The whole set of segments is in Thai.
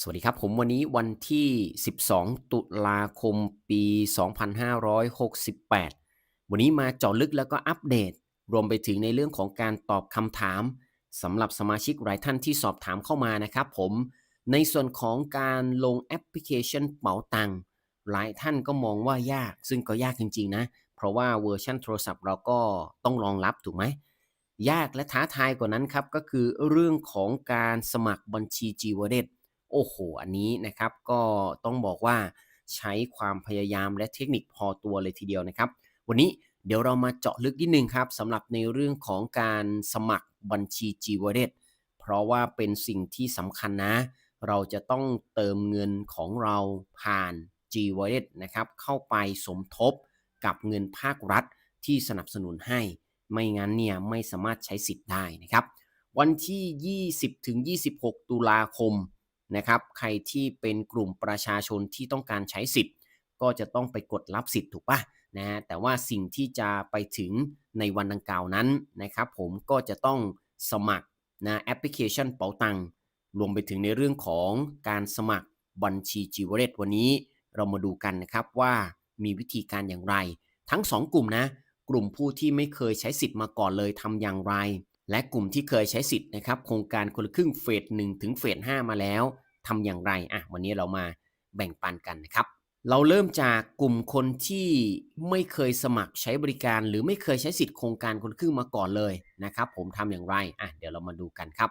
สวัสดีครับ ผมวันนี้วันที่ 12 ตุลาคมปี 2568 วันนี้มาเจาะลึกแล้วก็อัปเดต รวมไปถึงในเรื่องของการตอบคำถามสำหรับสมาชิกหลายท่านที่สอบถามเข้ามานะครับผมในส่วนของการลงแอปพลิเคชันเป๋าตังหลายท่านก็มองว่ายาก ซึ่งก็ยากจริง ๆ นะ เพราะว่าเวอร์ชันโทรศัพท์เราก็ต้องรองรับถูกไหมยากและท้าทายกว่านั้นครับก็คือเรื่องของการสมัครบัญชี g w a l l e t โอ้โห อันนี้นะครับก็ต้องบอกว่าใช้ความพยายามและเทคนิคพอตัวเลยทีเดียวนะครับ วันนี้เดี๋ยวเรามาเจาะลึกนิดนึงครับสำหรับในเรื่องของการสมัครบัญชี g w a l l e t เพราะว่าเป็นสิ่งที่สำคัญนะ เราจะต้องเติมเงินของเราผ่าน g w a l l e t นะครับเข้าไปสมทบกับเงินภาครัฐที่สนับสนุนให้ ไม่งั้นเนี่ยไม่สามารถใช้สิทธิ์ได้นะครับ วันที่ 20-26 ตุลาคม นะครับใครที่เป็นกลุ่มประชาชนที่ต้องการใช้สิทธิ์ ก็จะต้องไปกดรับสิทธิ์ถูกปะนะฮะแต่ว่าสิ่งที่จะไปถึงในวันดังกล่าวนั้นนะครับผมก็จะต้องสมัครนะแอปพลิเคชันเป๋าตังรวมไปถึงในเรื่องของการสมัครบัญชีจีวเรตวันนี้เรามาดูกันนะครับว่ามีวิธีการอย่างไร ทั้ง 2 กลุ่มนะ กลุ่มผู้ที่ไม่เคยใช้สิทธิ์มาก่อนเลยทำอย่างไร และกลุ่มที่เคยใช้สิทธิ์นะครับโครงการคนละครึ่งเฟสหนึ่งถึงเฟสห้ามาแล้วทำอย่างไรอะวันนี้เรามาแบ่งปันกันนะครับ เราเริ่มจากกลุ่มคนที่ไม่เคยสมัครใช้บริการ หรือไม่เคยใช้สิทธิ์โครงการคนละครึ่งมาก่อนเลยนะครับ ผมทำอย่างไรอะเดี๋ยวเรามาดูกันครับ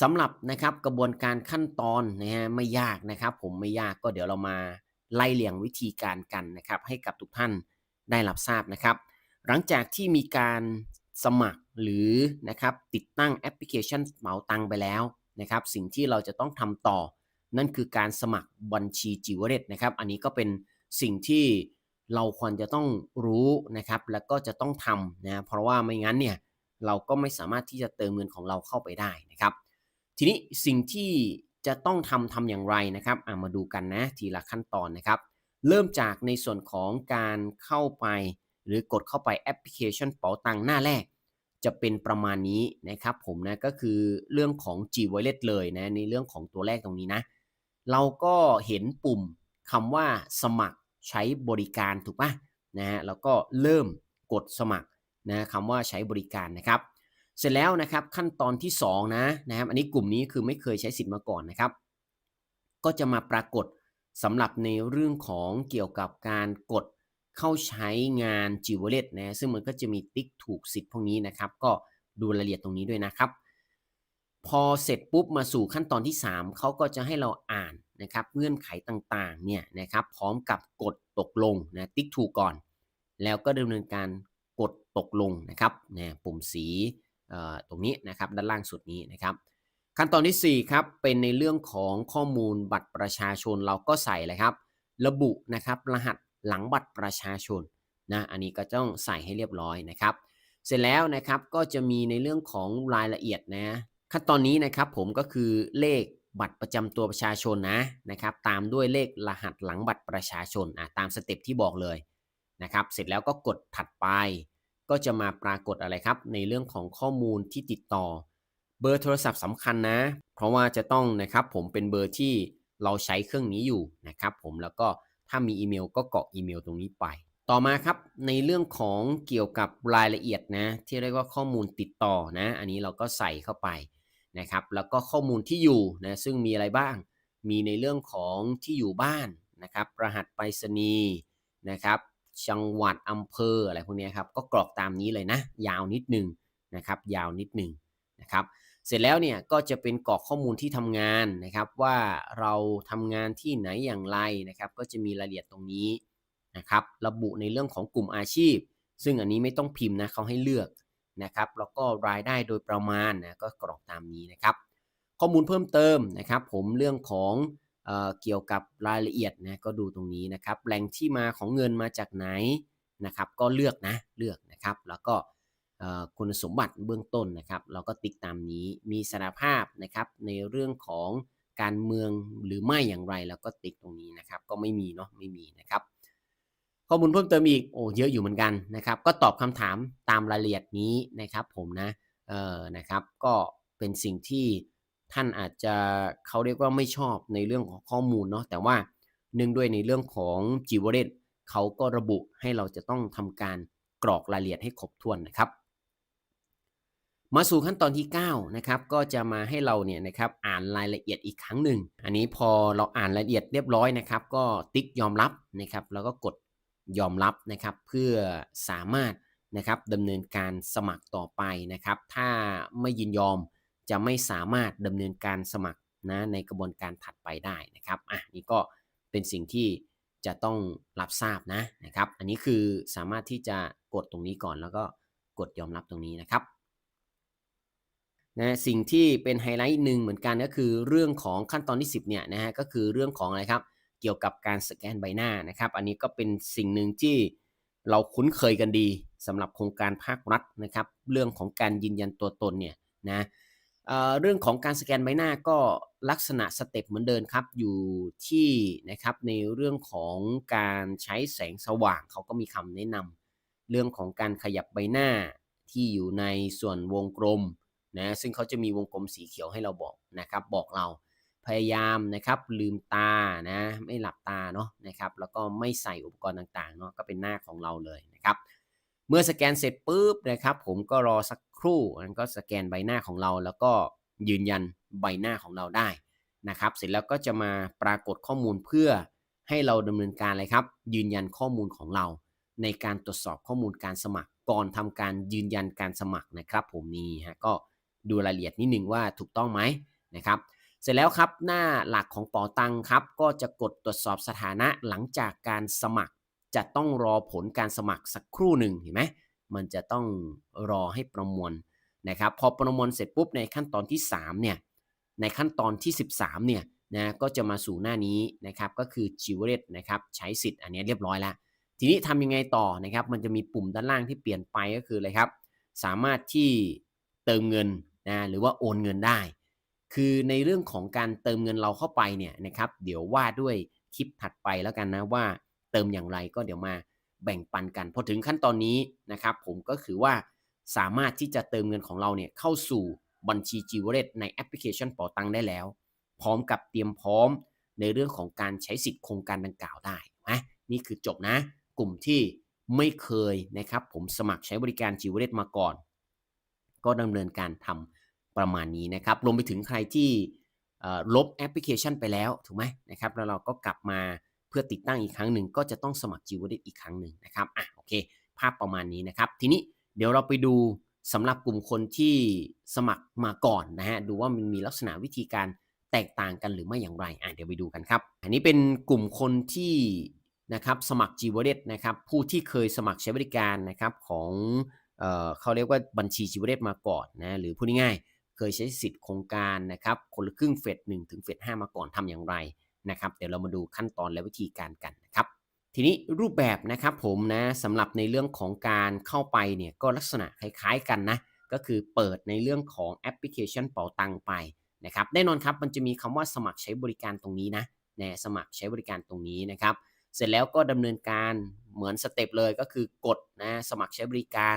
สำหรับนะครับกระบวนการขั้นตอนนะฮะไม่ยากนะครับ ผมไม่ยากก็เดี๋ยวเรามาไล่เลียงวิธีการกันนะครับ ให้กับทุกท่านได้รับทราบนะครับ หลังจากที่มีการ สมัครหรือนะครับติดตั้งแอปพลิเคชันเหมาตังไปแล้วนะครับสิ่งที่เราจะต้องทำต่อ นั่นคือการสมัครบัญชีจิวเรตนะครับ อันนี้ก็เป็นสิ่งที่เราควรจะต้องรู้นะครับ แล้วก็จะต้องทำนะเพราะว่าไม่งั้นเนี่ยเราก็ไม่สามารถที่จะเติมเงินของเราเข้าไปได้นะครับ ทีนี้สิ่งที่จะต้องทำทำอย่างไรนะครับมาดูกันนะทีละขั้นตอนนะครับ เริ่มจากในส่วนของการเข้าไป หรือกดเข้าไปแอปพลิเคชันเป๋าตังหน้าแรก จะเป็นประมาณนี้นะครับผมนะก็คือเรื่องของ G Wallet เลยนะในเรื่องของตัวแรกตรงนี้นะ เราก็เห็นปุ่มคำว่าสมัครใช้บริการถูกปะนะฮะแล้วก็เริ่มกดสมัครนะคำว่าใช้บริการนะครับเสร็จแล้วนะครับขั้นตอนที่2นะนะครับอันนี้กลุ่มนี้คือไม่เคยใช้สิทธิ์มาก่อนนะครับ ก็จะมาปรากฏสำหรับในเรื่องของเกี่ยวกับการกด เข้าใช้งาน g w a l l e t นะซึ่งมันก็จะมีติ๊กถูกสิทธิ์พวกนี้นะครับ ก็ดูรายละเอียดตรงนี้ด้วยนะครับ พอเสร็จปุ๊บมาสู่ขั้นตอนที่ 3 เขาก็จะให้เราอ่านนะครับเงื่อนไขต่างๆเนี่ยนะครับพร้อมกับกดตกลงนะติ๊กถูกก่อน แล้วก็ดำเนินการกดตกลงนะครับนะปุ่มสีตรงนี้นะครับด้านล่างสุดนี้นะครับ ขั้นตอนที่ 4 ครับ เป็นในเรื่องของข้อมูลบัตรประชาชนเราก็ใส่เลยครับ ระบุนะครับรหัส หลังบัตรประชาชนนะอันนี้ก็ต้องใส่ให้เรียบร้อยนะครับ เสร็จแล้วนะครับก็จะมีในเรื่องของรายละเอียดนะขั้นตอนนี้นะครับผมก็คือเลขบัตรประจำตัวประชาชนนะนะครับ ตามด้วยเลขรหัสหลังบัตรประชาชนอะตามสเต็ปที่บอกเลยนะครับ เสร็จแล้วก็กดถัดไป ก็จะมาปรากฏอะไรครับ ในเรื่องของข้อมูลที่ติดต่อ เบอร์โทรศัพท์สำคัญนะ เพราะว่าจะต้องนะครับผมเป็นเบอร์ที่เราใช้เครื่องนี้อยู่นะครับ ผมแล้วก็ ถ้ามีอีเมลก็เกาะอีเมลตรงนี้ไป ต่อมาครับในเรื่องของเกี่ยวกับรายละเอียดนะที่เรียกว่าข้อมูลติดต่อนะ อันนี้เราก็ใส่เข้าไปนะครับ แล้วก็ข้อมูลที่อยู่นะซึ่งมีอะไรบ้าง มีในเรื่องของที่อยู่บ้านนะครับ รหัสไปรษณีย์นะครับจังหวัดอำเภออะไรพวกนี้ครับก็กรอกตามนี้เลยนะ ยาวนิดหนึ่งนะครับ ยาวนิดหนึ่งนะครับ เสร็จแล้วเนี่ยก็จะเป็นกรอกข้อมูลที่ทำงานนะครับ ว่าเราทำงานที่ไหนอย่างไรนะครับ ก็จะมีรายละเอียดตรงนี้นะครับ ระบุในเรื่องของกลุ่มอาชีพ ซึ่งอันนี้ไม่ต้องพิมพ์นะเขาให้เลือกนะครับ แล้วก็รายได้โดยประมาณนะก็กรอกตามนี้นะครับ ข้อมูลเพิ่มเติมนะครับ ผมเรื่องของเอเกี่ยวกับรายละเอียดนะก็ดูตรงนี้นะครับ แหล่งที่มาของเงินมาจากไหนนะครับ ก็เลือกนะเลือกนะครับ แล้วก็ คุณสมบัติเบื้องต้นนะครับเราก็ติ๊กตามนี้มีสารภาพนะครับในเรื่องของการเมืองหรือไม่อย่างไรแล้วก็ติ๊กตรงนี้นะครับก็ไม่มีเนาะไม่มีนะครับข้อมูลเพิ่มเติมอีกโอ้เยอะอยู่เหมือนกันนะครับ ก็ตอบคำถามตามรายละเอียดนี้นะครับ ผมนะเออนะครับก็เป็นสิ่งที่ท่านอาจจะเขาเรียกว่าไม่ชอบในเรื่องของข้อมูลเนาะแต่ว่าเนื่องด้วยในเรื่องของ g w a l l e t เขาก็ระบุให้เราจะต้องทำการกรอกรายละเอียดให้ครบถ้วนนะครับ มาสู่ขั้นตอนที่ 9 นะครับ ก็จะมาให้เราเนี่ยนะครับอ่านรายละเอียดอีกครั้งหนึ่ง อันนี้พอเราอ่านรายละเอียดเรียบร้อยนะครับ ก็ติ๊กยอมรับนะครับ แล้วก็กดยอมรับนะครับ เพื่อสามารถนะครับดำเนินการสมัครต่อไปนะครับ ถ้าไม่ยินยอมจะไม่สามารถดำเนินการสมัครนะในกระบวนการถัดไปได้นะครับ อะนี่ก็เป็นสิ่งที่จะต้องรับทราบนะนะครับ อันนี้คือสามารถที่จะกดตรงนี้ก่อนแล้วก็กดยอมรับตรงนี้นะครับ นะสิ่งที่เป็นไฮไลท์หนึ่งเหมือนกันก็คือเรื่องของขั้นตอนที่ 10เนี่ยนะฮะก็คือเรื่องของอะไรครับเกี่ยวกับการสแกนใบหน้านะครับ อันนี้ก็เป็นสิ่งหนึ่งที่เราคุ้นเคยกันดีสำหรับโครงการภาครัฐนะครับ เรื่องของการยืนยันตัวตนเนี่ยนะเรื่องของการสแกนใบหน้าก็ลักษณะสเต็ปเหมือนเดิมครับอยู่ที่นะครับในเรื่องของการใช้แสงสว่างเขาก็มีคำแนะนำเรื่องของการขยับใบหน้าที่อยู่ในส่วนวงกลม นะซึ่งเขาจะมีวงกลมสีเขียวให้เราบอกนะครับบอกเราพยายามนะครับลืมตานะไม่หลับตาเนาะนะครับแล้วก็ไม่ใส่อุปกรณ์ต่างๆเนาะก็เป็นหน้าของเราเลยนะครับเมื่อสแกนเสร็จปุ๊บนะครับผมก็รอสักครู่มันก็สแกนใบหน้าของเรา แล้วก็ยืนยันใบหน้าของเราได้นะครับเสร็จแล้วก็จะมาปรากฏข้อมูลเพื่อให้เราดำเนินการอะไรครับ ยืนยันข้อมูลของเรา ในการตรวจสอบข้อมูลการสมัครก่อนทำการยืนยันการสมัครนะครับ ผมนี่ฮะก็ ดูรายละเอียดนิดนึงว่าถูกต้องไหมนะครับ เสร็จแล้วครับหน้าหลักของปอตังครับก็จะกดตรวจสอบสถานะหลังจากการสมัคร จะต้องรอผลการสมัครสักครู่หนึ่งเห็นไหมมันจะต้องรอให้ประมวลนะครับพอประมวลเสร็จปุ๊บในขั้นตอนที่3เนี่ยในขั้นตอนที่ 13เนี่ยนะก็จะมาสู่หน้านี้นะครับก็คือจิวเรตนะครับใช้สิทธิ์อันนี้เรียบร้อยแล้ว ทีนี้ทำยังไงต่อนะครับมันจะมีปุ่มด้านล่างที่เปลี่ยนไปก็คืออะไรครับ สามารถที่เติมเงิน นะหรือว่าโอนเงินได้ คือในเรื่องของการเติมเงินเราเข้าไปเนี่ยนะครับเดี๋ยวว่าด้วยคลิปถัดไปแล้วกันนะว่าเติมอย่างไรก็เดี๋ยวมาแบ่งปันกันพอถึงขั้นตอนนี้นะครับผมก็คือว่าสามารถที่จะเติมเงินของเราเนี่ยเข้าสู่บัญชีจีวเรตในแอปพลิเคชันปอตังได้แล้ว พร้อมกับเตรียมพร้อมในเรื่องของการใช้สิทธิ์โครงการดังกล่าวได้นะนี่คือจบนะ กลุ่มที่ไม่เคยนะครับผมสมัครใช้บริการจีวเรตมาก่อน ก็ดำเนินการทำ ประมาณนี้นะครับรวมไปถึงใครที่ลบแอปพลิเคชันไปแล้วถูกไหมนะครับแล้วเราก็กลับมาเพื่อติดตั้งอีกครั้งหนึ่งก็จะต้องสมัครจีวเรตอีกครั้งหนึ่งนะครับอะโอเค ภาพประมาณนี้นะครับ ทีนี้เดี๋ยวเราไปดูสำหรับกลุ่มคนที่สมัครมาก่อนนะฮะดูว่ามันมีลักษณะวิธีการแตกต่างกันหรือไม่อย่างไรอะเดี๋ยวไปดูกันครับ อันนี้เป็นกลุ่มคนที่นะครับสมัคร g w a l l e t นะครับผู้ที่เคยสมัครใช้บริการนะครับของเอ่อเขาเรียกว่าบัญชี g w a l l e t มาก่อนนะหรือพูดง่ายๆ เคยใช้สิทธิ์โครงการนะครับคนละครึ่งเฟสหนึ่งถึงเฟสห้ามาก่อนทำอย่างไรนะครับเดี๋ยวเรามาดูขั้นตอนและวิธีการกันนะครับทีนี้รูปแบบนะครับผมนะสำหรับในเรื่องของการเข้าไปเนี่ยก็ลักษณะคล้ายๆกันนะก็คือเปิดในเรื่องของแอปพลิเคชันเป๋าตังไปนะครับแน่นอนครับมันจะมีคำว่าสมัครใช้บริการตรงนี้นะนะสมัครใช้บริการตรงนี้นะครับ เสร็จแล้วก็ดำเนินการเหมือนสเต็ปเลยก็คือกดนะสมัครใช้บริการ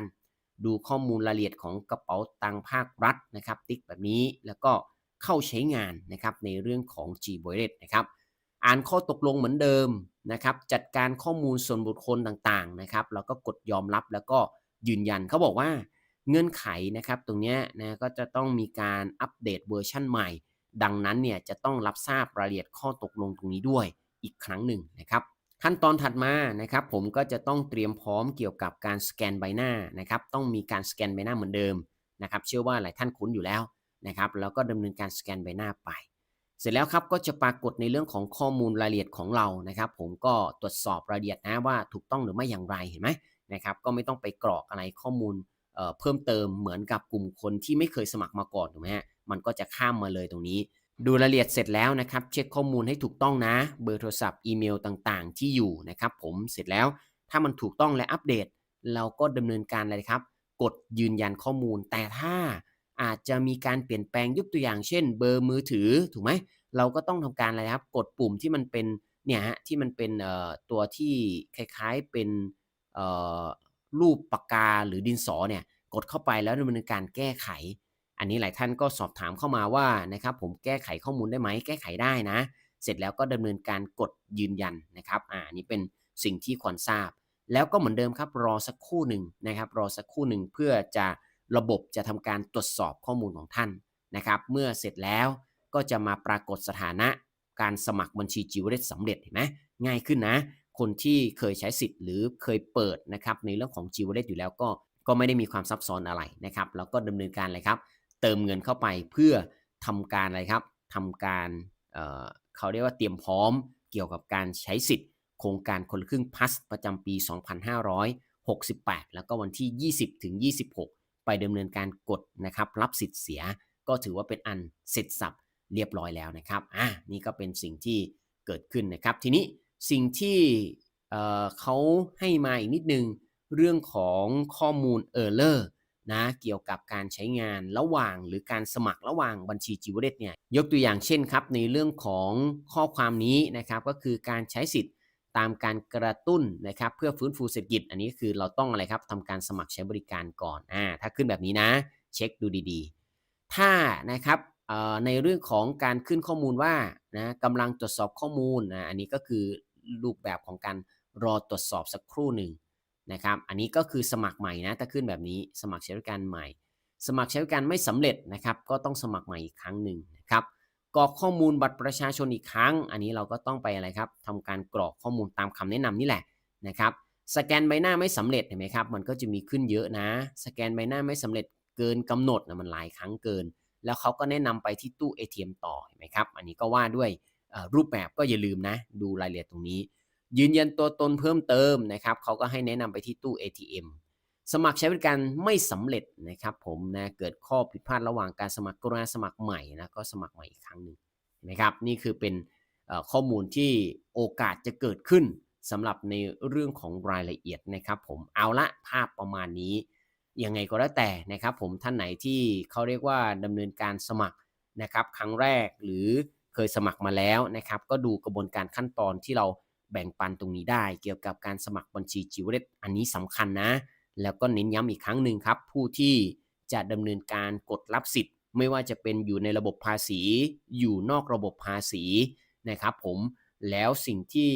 ดูข้อมูลรายละเอียดของกระเป๋าตังภาครัฐนะครับ ติ๊กแบบนี้แล้วก็เข้าใช้งานนะครับในเรื่องของ G b o l e t นะครับอ่านข้อตกลงเหมือนเดิมนะครับจัดการข้อมูลส่วนบุคคลต่างๆนะครับแล้วก็กดยอมรับแล้วก็ยืนยันเขาบอกว่าเงื่อนไขนะครับตรงนี้นะก็จะต้องมีการอัปเดตเวอร์ชันใหม่ ดังนั้นเนี่ยจะต้องรับทราบรายละเอียดข้อตกลงตรงนี้ด้วยอีกครั้งหนึ่งนะครับ ขั้นตอนถัดมานะครับผมก็จะต้องเตรียมพร้อมเกี่ยวกับการสแกนใบหน้านะครับต้องมีการสแกนใบหน้าเหมือนเดิมนะครับเชื่อว่าหลายท่านคุ้นอยู่แล้วนะครับแล้วก็ดำเนินการสแกนใบหน้าไป เสร็จแล้วครับก็จะปรากฏในเรื่องของข้อมูลรายละเอียดของเรานะครับ ผมก็ตรวจสอบรายละเอียดนะว่าถูกต้องหรือไม่อย่างไรเห็นไหมนะครับก็ไม่ต้องไปกรอกอะไรข้อมูลเเพิ่มเติมเหมือนกับกลุ่มคนที่ไม่เคยสมัครมาก่อนถูกไหมฮะมันก็จะข้ามมาเลยตรงนี้ ดูรายละเอียดเสร็จแล้วนะครับ เช็คข้อมูลให้ถูกต้องนะ เบอร์โทรศัพท์อีเมลต่างๆ ที่อยู่นะครับ ผมเสร็จแล้วถ้ามันถูกต้องและอัปเดต เราก็ดำเนินการอะไรครับ กดยืนยันข้อมูล แต่ถ้าอาจจะมีการเปลี่ยนแปลงยกตัวอย่างเช่น เบอร์มือถือถูกไหมเราก็ต้องทำการอะไรครับ กดปุ่มที่มันเป็นเนี่ยฮะที่มันเป็นตัวที่คล้ายๆเป็นรูปปากกาหรือดินสอเนี่ยกดเข้าไปแล้วดำเนินการแก้ไข อันนี้หลายท่านก็สอบถามเข้ามาว่านะครับผมแก้ไขข้อมูลได้ไหมแก้ไขได้นะ เสร็จแล้วก็ดำเนินการกดยืนยันนะครับอ่านี้เป็นสิ่งที่ควรทราบ แล้วก็เหมือนเดิมครับรอสักครู่หนึ่งนะครับ รอสักครู่หนึ่งเพื่อจะระบบจะทำการตรวจสอบข้อมูลของท่านนะครับ เมื่อเสร็จแล้วก็จะมาปรากฏสถานะการสมัครบัญชีจิวเวลตสำเร็จเห็นไหมง่ายขึ้นนะ คนที่เคยใช้สิทธิ์หรือเคยเปิดนะครับในเรื่องของจิวเวลตอยู่แล้วก็ก็ไม่ได้มีความซับซ้อนอะไรนะครับแล้วก็ดำเนินการอะไรครับ เติมเงินเข้าไปเพื่อทำการอะไรครับทำการเเขาเรียกว่าเตรียมพร้อมเกี่ยวกับการใช้สิทธิ์ โครงการคนละครึ่งพัสประจำปี 2568 แล้วก็วันที่ 20 ถึง 26 ไปดำเนินการกดนะครับ รับสิทธิ์เสียก็ถือว่าเป็นอันเสร็จสับเรียบร้อยแล้วนะครับอะนี่ก็เป็นสิ่งที่เกิดขึ้นนะครับ ทีนี้สิ่งที่เเขาให้มาอีกนิดนึง เรื่องของข้อมูล Error นะเกี่ยวกับการใช้งานระหว่างหรือการสมัครระหว่างบัญชีจิวเวลตเนี่ยยกตัวอย่างเช่นครับในเรื่องของข้อความนี้นะครับก็คือการใช้สิทธิ์ตามการกระตุ้นนะครับเพื่อฟื้นฟูเศรษฐกิจ อันนี้คือเราต้องอะไรครับทำการสมัครใช้บริการก่อนอ่าถ้าขึ้นแบบนี้นะ เช็คดูดีๆ ถ้านะครับในเรื่องของการขึ้นข้อมูลว่านะกำลังตรวจสอบข้อมูลนะอันนี้ก็คือรูปแบบของการรอตรวจสอบสักครู่หนึ่ง นะครับ อันนี้ก็คือสมัครใหม่นะถ้าขึ้นแบบนี้สมัครใช้บริการใหม่ สมัครใช้บริการไม่สำเร็จนะครับ ก็ต้องสมัครใหม่อีกครั้งหนึ่งนะครับกรอกข้อมูลบัตรประชาชนอีกครั้ง อันนี้เราก็ต้องไปอะไรครับทำการกรอกข้อมูลตามคำแนะนำนี่แหละนะครับ สแกนใบหน้าไม่สำเร็จเห็นไหมครับ มันก็จะมีขึ้นเยอะนะ สแกนใบหน้าไม่สำเร็จเกินกำหนดนะมันหลายครั้งเกิน แล้วเขาก็แนะนำไปที่ตู้ ATM ต่อเห็นไหมครับ อันนี้ก็ว่าด้วยรูปแบบก็อย่าลืมนะ ดูรายละเอียดตรงนี้ ยืนยันตัวตนเพิ่มเติมนะครับเขาก็ให้แนะนำไปที่ตู้ ATM สมัครใช้บริการไม่สำเร็จนะครับผมนะเกิดข้อผิดพลาดระหว่างการสมัครกรุณาสมัครใหม่นะก็สมัครใหม่อีกครั้งหนึ่งนะครับนี่คือเป็นข้อมูลที่โอกาสจะเกิดขึ้นสำหรับในเรื่องของรายละเอียดนะครับผมเอาละภาพประมาณนี้ยังไงก็แล้วแต่นะครับผมท่านไหนที่เขาเรียกว่าดำเนินการสมัครนะครับครั้งแรกหรือเคยสมัครมาแล้วนะครับก็ดูกระบวนการขั้นตอนที่เรา แบ่งปันตรงนี้ได้เกี่ยวกับการสมัครบัญชีจิวเวลตอันนี้สำคัญนะ แล้วก็เน้นย้ำอีกครั้งหนึ่งครับ ผู้ที่จะดำเนินการกดรับสิทธิ์ ไม่ว่าจะเป็นอยู่ในระบบภาษี อยู่นอกระบบภาษีนะครับผมแล้วสิ่งที่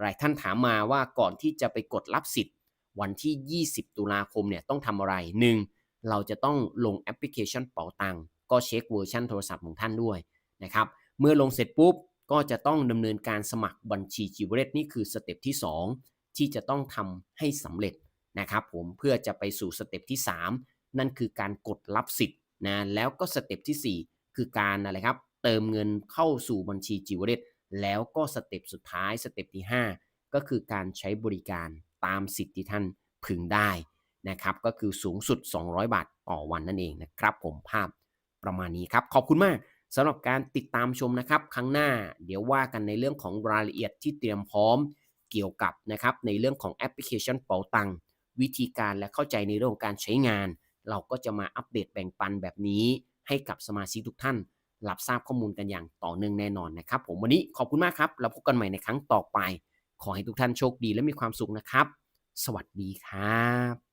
หลายท่านถามมาว่าก่อนที่จะไปกดรับสิทธิ์ วันที่ 20 ตุลาคมเนี่ยต้องทำอะไร 1. เราจะต้องลงแอปพลิเคชันเป๋าตังก็เช็คเวอร์ชันโทรศัพท์ของท่านด้วยนะครับเมื่อลงเสร็จปุ๊บ ก็จะต้องดำเนินการสมัครบัญชีจิวเวลตนี่คือสเต็ปที่ 2 ที่จะต้องทำให้สำเร็จนะครับผมเพื่อจะไปสู่สเต็ปที่ 3 นั่นคือการกดรับสิทธิ์นะแล้วก็สเต็ปที่ 4 คือการอะไรครับเติมเงินเข้าสู่บัญชีจิวเวตแล้วก็สเต็ปสุดท้ายสเต็ปที่ 5 ก็คือการใช้บริการตามสิทธิ์ที่ท่านพึงได้นะครับก็คือสูงสุด 200 บาทต่อวันนั่นเองนะครับผมภาพประมาณนี้ครับ ขอบคุณมาก สำหรับการติดตามชมนะครับ ครั้งหน้าเดี๋ยวว่ากันในเรื่องของรายละเอียดที่เตรียมพร้อมเกี่ยวกับนะครับในเรื่องของแอปพลิเคชันเป๋าตังวิธีการและเข้าใจในเรื่องของการใช้งาน เราก็จะมาอัปเดตแบ่งปันแบบนี้ให้กับสมาชิกทุกท่าน รับทราบข้อมูลกันอย่างต่อเนื่องแน่นอนนะครับ ผมวันนี้ขอบคุณมากครับแล้วพบกันใหม่ในครั้งต่อไป ขอให้ทุกท่านโชคดีและมีความสุขนะครับ สวัสดีครับ